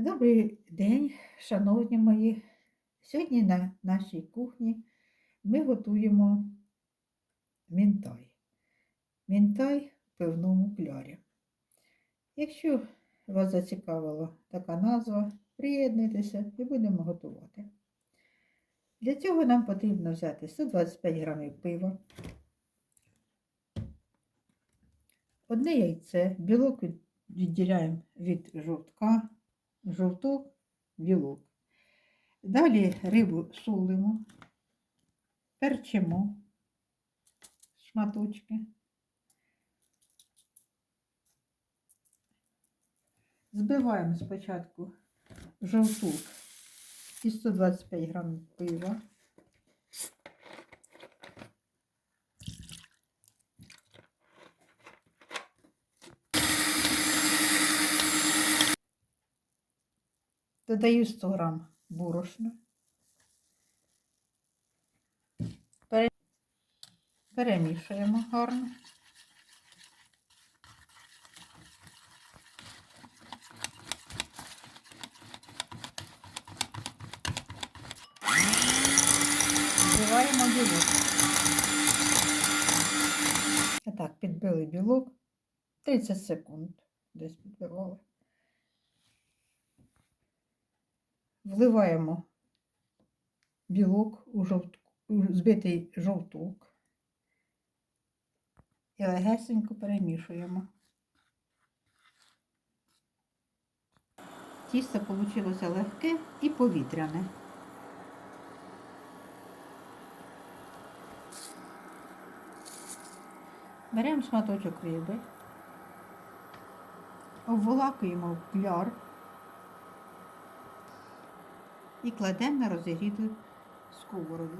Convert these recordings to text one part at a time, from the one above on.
Добрий день, шановні мої. Сьогодні на нашій кухні ми готуємо мінтай. Мінтай в пивному клярі. Якщо вас зацікавила така назва, приєднуйтеся і будемо готувати. Для цього нам потрібно взяти 125 грамів пива, одне яйце, білок відділяємо від жовтка, жовток, білок. Далі рибу солимо, перчимо шматочки. Збиваємо спочатку жовток і 125 грамів пива. Додаю 100 грам борошна. Перемішуємо гарно. Збиваємо білок. Так, підбили білок. 30 секунд десь підбивали. Вливаємо білок у, жовт... у збитий жовток і легесенько перемішуємо. Тісто вийшло легке і повітряне. Беремо шматочок риби, обволакуємо в кляр і кладемо на розігріту сковороду.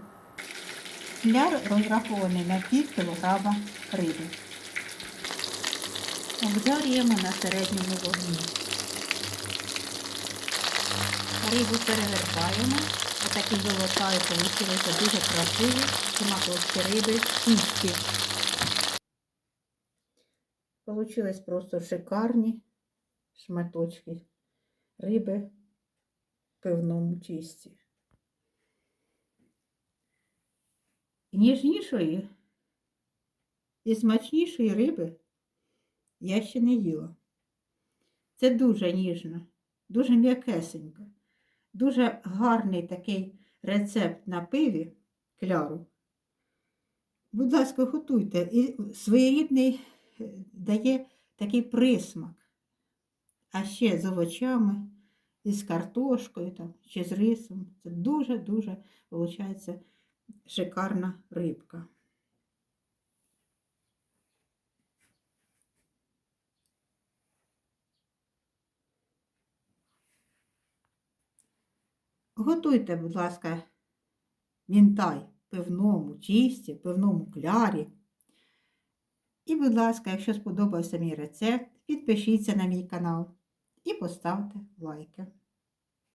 Кляр розрахований на пів кілограма риби. Обжарюємо на середньому вогні. Рибу перевертаємо. Отакі золотаю вийшли дуже красиві шматочки риби чисті. Получились просто шикарні шматочки риби пивному чисті. Ніжнішої і смачнішої риби я ще не їла. Це дуже ніжно, дуже м'якесенько, дуже гарний такий рецепт на пиві кляру. Будь ласка, готуйте. І своєрідний е, дає такий присмак. А ще з овочами, і з картошкою, там, чи з рисом. Це дуже-дуже, виходить, шикарна рибка. Готуйте, будь ласка, мінтай в пивному тісті, в пивному клярі. І, будь ласка, якщо сподобався мій рецепт, підпишіться на мій канал і поставте лайки.